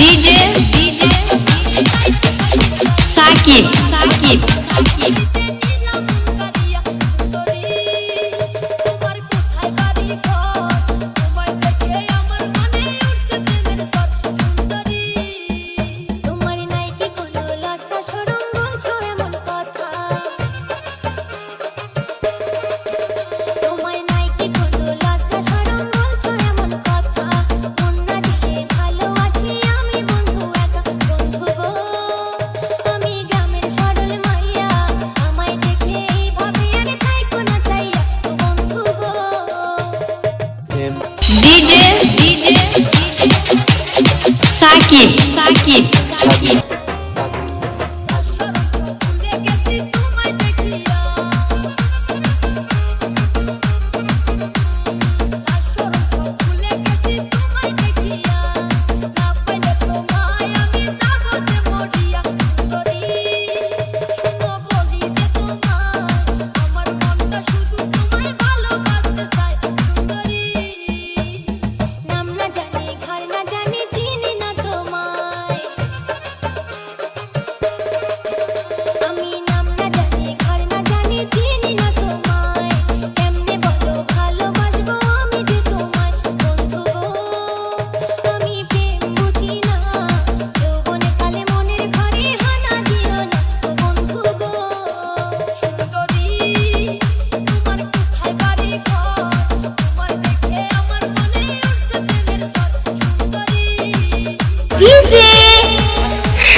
DJ Sakib Sakib.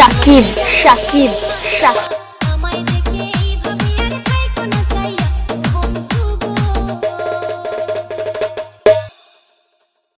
DJ Sakib Sakib Shakib